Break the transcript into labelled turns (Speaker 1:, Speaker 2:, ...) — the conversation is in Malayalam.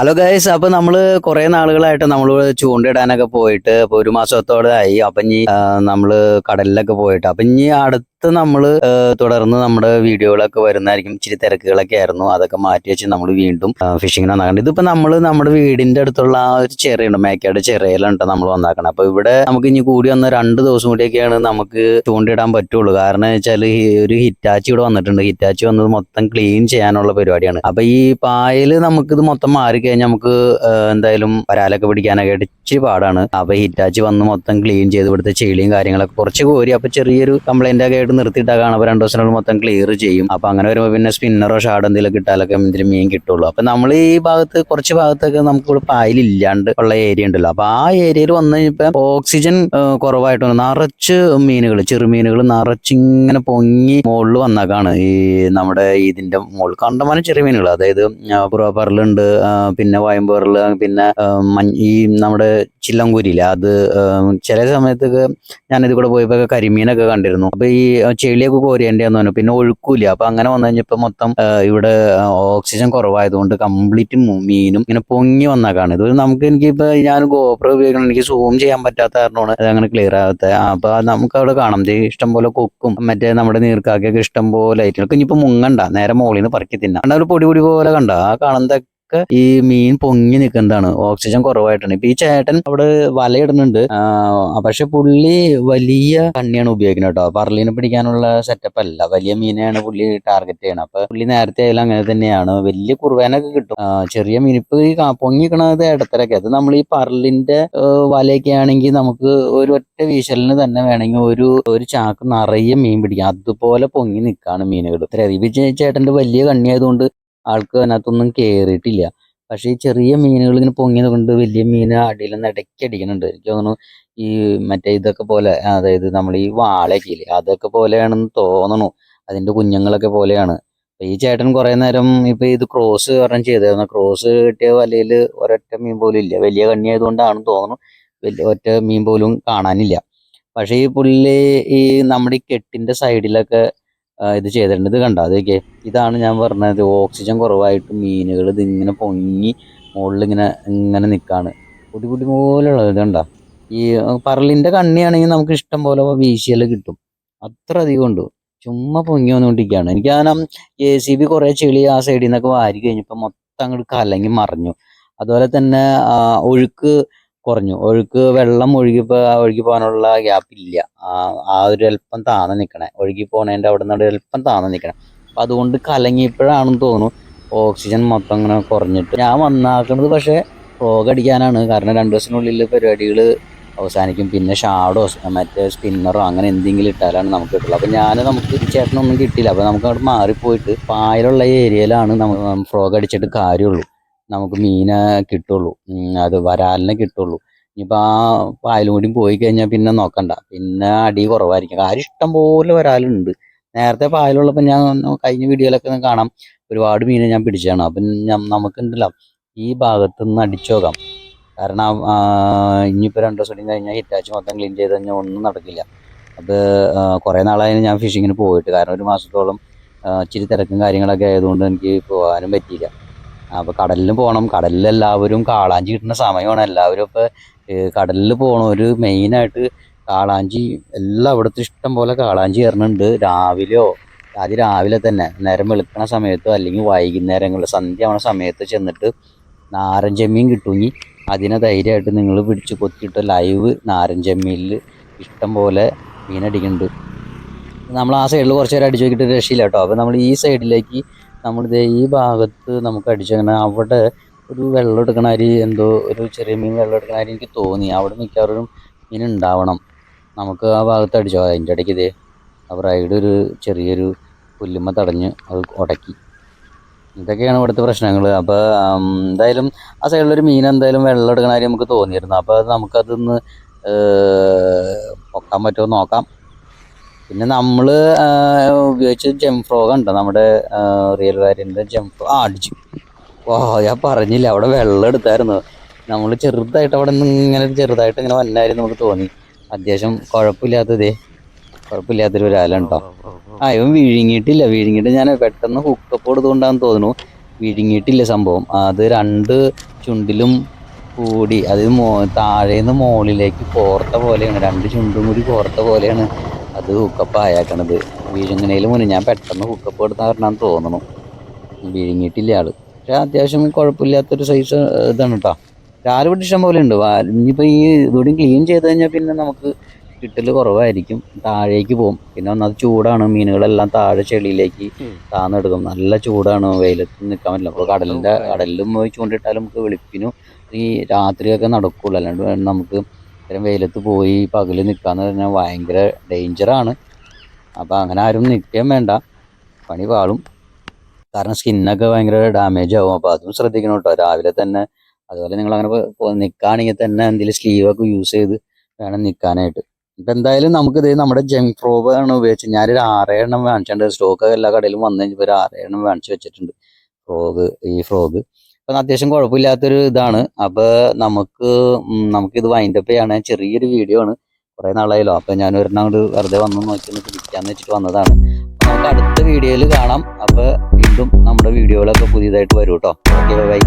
Speaker 1: ഹലോ ഗൈസ് അപ്പൊ നമ്മൾ കുറെ നാളുകളായിട്ട് നമ്മൾ ചൂണ്ടയിടാനൊക്കെ പോയിട്ട് ഇപ്പൊ ഒരു മാസത്തോടെ ആയി അപ്പൊ ഇനി നമ്മൾ കടലിലൊക്കെ പോയിട്ട്. അപ്പൊ ഇനി അടുത്ത് നമ്മൾ നമ്മൾ തുടർന്ന് നമ്മുടെ വീഡിയോകളൊക്കെ വരുന്നതായിരിക്കും. ഇച്ചിരി തിരക്കുകളൊക്കെ ആയിരുന്നു. അതൊക്കെ മാറ്റി വെച്ച് നമ്മൾ വീണ്ടും ഫിഷിങ്ങിന് വന്നാക്കണം ഇതിപ്പോ നമ്മൾ നമ്മുടെ വീടിന്റെ അടുത്തുള്ള ആ ഒരു ചെറിയുണ്ട്. മേക്കയുടെ ചെറിയലുണ്ട് നമ്മൾ വന്നാക്കണം. അപ്പോൾ ഇവിടെ നമുക്ക് ഇനി കൂടി വന്ന രണ്ട് ദിവസം കൂടിയൊക്കെയാണ് നമുക്ക് ചൂണ്ടിടാൻ പറ്റുള്ളൂ. കാരണം വെച്ചാൽ ഒരു ഹിറ്റാച്ചി ഇവിടെ വന്നിട്ടുണ്ട്. ഹിറ്റാച്ചി വന്നത് മൊത്തം ക്ലീൻ ചെയ്യാനുള്ള പരിപാടിയാണ്. അപ്പൊ ഈ പായൽ നമുക്കിത് മൊത്തം മാറിക്കഴിഞ്ഞാൽ നമുക്ക് എന്തായാലും വരാലൊക്കെ പിടിക്കാനൊക്കെ ആയിട്ട് ഇച്ചിരി പാടാണ്. അപ്പൊ ഹിറ്റാച്ചി വന്ന് മൊത്തം ക്ലീൻ ചെയ്ത് ഇവിടുത്തെ ചെളിയും കാര്യങ്ങളൊക്കെ കുറച്ച് കോരി. അപ്പൊ ചെറിയൊരു കംപ്ലൈന്റ് ഒക്കെ നിർത്തിയിട്ടാണ് അപ്പൊ രണ്ടു ദിവസത്തിനുള്ളിൽ മൊത്തം ക്ലിയർ ചെയ്യും. അപ്പൊ അങ്ങനെ വരുമ്പോൾ പിന്നെ സ്പിന്നറോ ഷാഡോ എന്തെങ്കിലും കിട്ടാലൊക്കെ എന്തെങ്കിലും മീൻ കിട്ടുള്ളൂ. അപ്പൊ നമ്മൾ ഈ ഭാഗത്ത് കുറച്ച് ഭാഗത്തൊക്കെ നമുക്ക് ഇവിടെ പായലില്ലാണ്ട് ഉള്ള ഏരിയ ഉണ്ടല്ലോ. അപ്പൊ ആ ഏരിയയിൽ വന്നു കഴിഞ്ഞപ്പോ ഓക്സിജൻ കുറവായിട്ടുണ്ട്. നിറച്ച് മീനുകൾ ചെറുമീനുകൾ നിറച്ചിങ്ങനെ പൊങ്ങി മുകളിൽ വന്നേക്കാണ്. ഈ നമ്മുടെ ഇതിന്റെ മുകളിൽ കണ്ടമാനം ചെറിയ മീനുകൾ അതായത് പുറപ്പറലുണ്ട് പിന്നെ വയമ്പറൽ പിന്നെ ഈ നമ്മുടെ ചില്ലങ്കൂരിയില്ലേ അത് ചില സമയത്തൊക്കെ ഞാനിത് കൂടെ പോയപ്പോ കരിമീനൊക്കെ കണ്ടിരുന്നു. അപ്പൊ ഈ ചെളിയൊക്കെ കോരിയേണ്ടതെന്ന് പറഞ്ഞു. പിന്നെ ഒഴുക്കൂല അപ്പൊ അങ്ങനെ വന്നു കഴിഞ്ഞപ്പോ മൊത്തം ഇവിടെ ഓക്സിജൻ കുറവായതുകൊണ്ട് കംപ്ലീറ്റ് മീനും ഇങ്ങനെ പൊങ്ങി വന്നേക്കാണ് ഇത് നമുക്ക് എനിക്കിപ്പോ ഞാൻ ഗോപ്ര ഉപയോഗിക്കണം എനിക്ക് സൂം ചെയ്യാൻ പറ്റാത്ത കാരണമാണ് അത് അങ്ങനെ ക്ലിയർ ആകാത്തത് അപ്പൊ നമുക്ക് അവിടെ കാണാം. ഇഷ്ടം പോലെ കൊക്കും മറ്റേ നമ്മുടെ നീർക്കാക്കിയൊക്കെ ഇഷ്ടം പോലെ ആയിട്ട്. ഇനിയിപ്പോ മുങ്ങണ്ട. നേരെ മുകളിൽ നിന്ന് പറക്കി തിന്നാം. ഒരു പൊടി പൊടി പോലെ കണ്ട? ആ കാണുന്നതൊക്കെ ഈ മീൻ പൊങ്ങി നിൽക്കുന്നതാണ്. ഓക്സിജൻ കുറവായിട്ടാണ് ഇപ്പൊ ഈ ചേട്ടൻ അവിടെ വലയിടുന്നുണ്ട് പക്ഷെ പുള്ളി വലിയ കണ്ണിയാണ് ഉപയോഗിക്കുന്നത് കേട്ടോ. പറലീനെ പിടിക്കാനുള്ള സെറ്റപ്പ് അല്ല. വലിയ മീനെയാണ് പുള്ളി ടാർഗറ്റ് ചെയ്യണം അപ്പൊ പുള്ളി നേരത്തെ ആയാലും അങ്ങനെ തന്നെയാണ്. വലിയ കുറുവേനൊക്കെ കിട്ടും. ചെറിയ മീൻ ഇപ്പൊ ഈ പൊങ്ങിക്കണത് ഇടത്തരൊക്കെ. അത് നമ്മൾ ഈ പറലിന്റെ വലയൊക്കെ ആണെങ്കിൽ നമുക്ക് ഒരു ഒറ്റ വീശലിന് തന്നെ വേണമെങ്കിൽ ഒരു ഒരു ചാക്ക് നിറയെ മീൻ പിടിക്കാം. അതുപോലെ പൊങ്ങി നിൽക്കാണ് മീനുകൾ. ഇത്ര ചേട്ടന്റെ വലിയ കണ്ണിയായതുകൊണ്ട് ആൾക്ക് അതിനകത്തൊന്നും കയറിയിട്ടില്ല പക്ഷെ ഈ ചെറിയ മീനുകൾ ഇങ്ങനെ പൊങ്ങിയത് കൊണ്ട് വലിയ മീൻ അടിയിൽ നിന്ന് ഇടയ്ക്ക് അടിക്കുന്നുണ്ട്. എനിക്ക് തോന്നുന്നു ഈ മറ്റേ ഇതൊക്കെ പോലെ അതായത് നമ്മൾ ഈ വാളയൊക്കെ ഇല്ലേ അതൊക്കെ പോലെയാണെന്ന് തോന്നണു. അതിന്റെ കുഞ്ഞുങ്ങളൊക്കെ പോലെയാണ്. ഈ ചേട്ടൻ കുറേ നേരം ഇപ്പൊ ഇത് ക്രോസ് പറഞ്ഞ് ചെയ്തായിരുന്നു ക്രോസ് കിട്ടിയ വലയിൽ ഒരൊറ്റ മീൻ പോലും ഇല്ല. വലിയ കണ്ണി ആയതുകൊണ്ടാണെന്ന് തോന്നുന്നു. വലിയ ഒറ്റ മീൻ പോലും കാണാനില്ല. പക്ഷേ ഈ പുള്ളി ഈ നമ്മുടെ ഈ കെട്ടിന്റെ സൈഡിലൊക്കെ ഇത് ചെയ്തിട്ടുണ്ട്. ഇത് കണ്ടോ? അതൊക്കെ ഇതാണ് ഞാൻ പറഞ്ഞത്. ഓക്സിജൻ കുറവായിട്ട് മീനുകൾ ഇതിങ്ങനെ പൊങ്ങി മുകളിൽ ഇങ്ങനെ ഇങ്ങനെ നിൽക്കുകയാണ് പൊടി പൊടി പോലെയുള്ളത് ഇത് കണ്ടോ? ഈ പറലിന്റെ കണ്ണിയാണെങ്കിൽ നമുക്ക് ഇഷ്ടം പോലെ വീശിയാൽ കിട്ടും. അത്ര അധികം ഉണ്ട്. ചുമ്മാ പൊങ്ങി വന്നുകൊണ്ടിരിക്കുകയാണ്. എനിക്ക് ആ എ സി ബി കുറെ ചെളി ആ സൈഡിൽ നിന്നൊക്കെ വാരി കഴിഞ്ഞപ്പോൾ മൊത്തം അങ്ങോട്ട് കലങ്ങി മറിഞ്ഞു. അതുപോലെ തന്നെ ഒഴുക്ക് കുറഞ്ഞു. ഒഴുക്ക് വെള്ളം ഒഴുകി ഒഴുകി പോകാനുള്ള ഗ്യാപ്പ് ഇല്ല. ആ ഒരു അല്പം താന്ന് നിൽക്കണേ ഒഴുകി പോകണേന്റെ അവിടെ നിന്ന് അല്പം താന്ന് നിൽക്കണേ അപ്പം അതുകൊണ്ട് കലങ്ങിയപ്പോഴാണെന്ന് തോന്നുന്നു ഓക്സിജൻ മൊത്തം ഇങ്ങനെ കുറഞ്ഞിട്ട്. ഞാൻ വന്നാക്കുന്നത് പക്ഷേ ഫ്രോഗ് അടിക്കാനാണ്. കാരണം രണ്ട് ദിവസത്തിനുള്ളിൽ പരിപാടികൾ അവസാനിക്കും. പിന്നെ ഷാഡോ മറ്റേ സ്പിന്നറോ അങ്ങനെ എന്തെങ്കിലും ഇട്ടാലാണ് നമുക്ക് കിട്ടുള്ളൂ. അപ്പോൾ ഞാൻ നമുക്ക് ചേട്ടനൊന്നും കിട്ടിയില്ല. അപ്പോൾ നമുക്ക് അവിടെ മാറിപ്പോയിട്ട് പായലുള്ള ഏരിയയിലാണ് നമുക്ക് ഫ്രോഗ് അടിച്ചിട്ട് കാര്യമുള്ളൂ. നമുക്ക് മീനെ കിട്ടുള്ളൂ. അത് വരാലിനെ കിട്ടുള്ളൂ. ഇനിയിപ്പോൾ ആ പായലും കൂടി പോയി കഴിഞ്ഞാൽ പിന്നെ നോക്കണ്ട. പിന്നെ അടി കുറവായിരിക്കും. കാര്യം ഇഷ്ടം പോലെ വരാലുണ്ട്. നേരത്തെ പായലുള്ളപ്പോൾ ഞാൻ കഴിഞ്ഞ വീഡിയോയിലൊക്കെ കാണാം. ഒരുപാട് മീനെ ഞാൻ പിടിച്ചാണ് അപ്പം നമുക്കുണ്ടല്ലോ ഈ ഭാഗത്ത് നിന്ന് അടിച്ചു നോക്കാം. കാരണം ഇനിയിപ്പോൾ രണ്ട് ദിവസം കഴിഞ്ഞാൽ ഹിറ്റാച്ച് മൊത്തം ക്ലീൻ ചെയ്ത് കഴിഞ്ഞാൽ ഒന്നും നടക്കില്ല. അത് കുറേ നാളായാലും ഞാൻ ഫിഷിങ്ങിന് പോയിട്ട്. കാരണം ഒരു മാസത്തോളം ഇച്ചിരി തിരക്കും കാര്യങ്ങളൊക്കെ ആയതുകൊണ്ട് എനിക്ക് പോകാനും പറ്റിയില്ല. അപ്പോൾ കടലിൽ പോകണം കടലിൽ എല്ലാവരും കാളാഞ്ചി കിട്ടുന്ന സമയമാണ്. എല്ലാവരും ഇപ്പോൾ കടലിൽ പോകണവർ മെയിനായിട്ട് കാളാഞ്ചി എല്ലാം ഇവിടുത്തെ ഇഷ്ടം പോലെ കാളാഞ്ചി കയറുന്നുണ്ട് രാവിലെയോ അത് രാവിലെ തന്നെ നേരം വെളുക്കണ സമയത്തോ അല്ലെങ്കിൽ വൈകുന്നേരങ്ങളിൽ സന്ധ്യ ആവണ സമയത്ത് ചെന്നിട്ട് നാരഞ്ചമ്മീൻ ചെമ്മീൻ കിട്ടുമെങ്കിൽ അതിനെ ധൈര്യമായിട്ട് നിങ്ങൾ പിടിച്ച് കൊത്തിയിട്ട് ലൈവ് നാരഞ്ചമ്മീനിൽ ചെമ്മീനിൽ ഇഷ്ടം പോലെ മീനടിക്കുന്നുണ്ട് നമ്മൾ ആ സൈഡിൽ കുറച്ച് നേരം അടിച്ചു നോക്കിയിട്ട് രക്ഷയില്ല കേട്ടോ. അപ്പോൾ നമ്മൾ ഈ സൈഡിലേക്ക് നമ്മളിത് ഈ ഭാഗത്ത് നമുക്ക് അടിച്ചങ്ങനെ അവിടെ ഒരു വെള്ളം എടുക്കണ അരി എന്തോ ഒരു ചെറിയ മീൻ വെള്ളം എടുക്കണ അരി എനിക്ക് തോന്നി. അവിടെ മിക്കവാറും മീൻ ഉണ്ടാവണം. നമുക്ക് ആ ഭാഗത്ത് അടിച്ചോ. അതിന്റെ ഇടയ്ക്ക് ഇതേ ആ റൈഡ് ഒരു ചെറിയൊരു പുല്ലുമ്മ തടഞ്ഞ് അത് ഉടക്കി ഇതൊക്കെയാണ് ഇവിടുത്തെ പ്രശ്നങ്ങൾ അപ്പോൾ എന്തായാലും ആ സൈഡിലൊരു മീൻ എന്തായാലും വെള്ളം എടുക്കണ കാര്യം നമുക്ക് തോന്നിയിരുന്നു. അപ്പോൾ അത് നമുക്കതൊന്ന് പൊക്കാൻ പറ്റുമോ നോക്കാം. പിന്നെ നമ്മൾ ഉപയോഗിച്ച ജംഫ്രോഗ് കണ്ടോ നമ്മുടെ റിയൽ വാരിന്റെ ജംഫ്രോ ആ അടിച്ചു. ഓ ഞാൻ പറഞ്ഞില്ല. അവിടെ വെള്ളം എടുത്തായിരുന്നു. നമ്മൾ ചെറുതായിട്ട് അവിടെ നിന്ന് ഇങ്ങനെ ചെറുതായിട്ട് ഇങ്ങനെ വന്നായിരുന്നു നമുക്ക് തോന്നി. അത്യാവശ്യം കുഴപ്പമില്ലാത്തതേ. കുഴപ്പമില്ലാത്തൊരു ഒരാളുണ്ടോ? ആ ഇവൻ വിഴുങ്ങിയിട്ടില്ല. വിഴുങ്ങിയിട്ട് ഞാൻ പെട്ടെന്ന് ഹുക്കപ്പ് കൊടുത്തുകൊണ്ടാന്ന് തോന്നുന്നു. വിഴുങ്ങിയിട്ടില്ല സംഭവം. അത് രണ്ട് ചുണ്ടിലും കൂടി അത് മോ താഴേന്ന് മുകളിലേക്ക് കോർത്ത പോലെയാണ്. രണ്ട് ചുണ്ടും കൂടി കോർത്ത പോലെയാണ്. അത് ഹുക്കപ്പ് ആയാക്കണത്. വിഴുങ്ങണേൽ മുന്നേ ഞാൻ പെട്ടെന്ന് ഹുക്കപ്പ് എടുത്താൽ കാരണം തോന്നണം വിഴുങ്ങിയിട്ടില്ല ആൾ. പക്ഷെ അത്യാവശ്യം കുഴപ്പമില്ലാത്തൊരു സൈസ് ഇതാണ് കേട്ടോ രാവിലെ ഇവിടെ ഇഷ്ടം പോലെ ഉണ്ട്. ഇനിയിപ്പോൾ ഈ ഇതുകൂടി ക്ലീൻ ചെയ്ത് കഴിഞ്ഞാൽ പിന്നെ നമുക്ക് കിട്ടൽ കുറവായിരിക്കും. താഴേക്ക് പോകും പിന്നെ ഒന്നത് ചൂടാണ്. മീനുകളെല്ലാം താഴെ ചെളിയിലേക്ക്. താന്നെടുക്കും. നല്ല ചൂടാണ് വെയിലത്ത് നിൽക്കാൻ പറ്റില്ല. അപ്പോൾ കടലിന്റെ കടലിലും പോയി ചൂണ്ടിട്ടാലും നമുക്ക് വെളുപ്പിനും ഈ രാത്രിയൊക്കെ നടക്കുള്ളൂ. അല്ലാണ്ട് നമുക്ക് ഇത്തരം വെയിലത്ത് പോയി പകൽ നിൽക്കാന്ന് പറഞ്ഞാൽ ഭയങ്കര ഡേഞ്ചറാണ് അപ്പോൾ അങ്ങനെ ആരും നിൽക്കുകയും വേണ്ട. പണി പാളും. കാരണം സ്കിന്നൊക്കെ ഭയങ്കര ഡാമേജ് ആവും. അപ്പോൾ അതും ശ്രദ്ധിക്കണം കേട്ടോ. രാവിലെ തന്നെ അതുപോലെ നിങ്ങൾ അങ്ങനെ നിൽക്കുകയാണെങ്കിൽ തന്നെ എന്തെങ്കിലും സ്ലീവൊക്കെ യൂസ് ചെയ്ത് വേണം നിൽക്കാനായിട്ട് ഇപ്പം എന്തായാലും നമുക്ക് ഇത് നമ്മുടെ ജെം ഫ്രോബ് ആണ് ഉപയോഗിച്ചത്. ഞാനൊരു ആറേണ്ണം വാങ്ങിച്ചിട്ടുണ്ട്. സ്റ്റോക്ക് എല്ലാ കടയിലും വന്നു കഴിഞ്ഞപ്പോൾ ഒരു ആറേഴെണ്ണം വാങ്ങിച്ചു വെച്ചിട്ടുണ്ട്. ഫ്രോഗ് ഈ ഫ്രോഗ് അപ്പം അത്യാവശ്യം കുഴപ്പമില്ലാത്തൊരു ഇതാണ്. അപ്പോൾ നമുക്ക് നമുക്കിത് വൈൻഡപ്പ് ചെയ്യാണ്. ചെറിയൊരു വീഡിയോ ആണ്. കുറേ നാളായല്ലോ. അപ്പം ഞാൻ ഒരെണ്ണം അങ്ങോട്ട് വെറുതെ വന്ന് നോക്കി ഒന്ന് പിടിക്കാന്ന് വെച്ചിട്ട് വന്നതാണ്. നമുക്ക് അടുത്ത വീഡിയോയിൽ കാണാം. അപ്പോൾ വീണ്ടും നമ്മുടെ വീഡിയോകളൊക്കെ പുതിയതായിട്ട് വരും കേട്ടോ ഓക്കെ ബൈ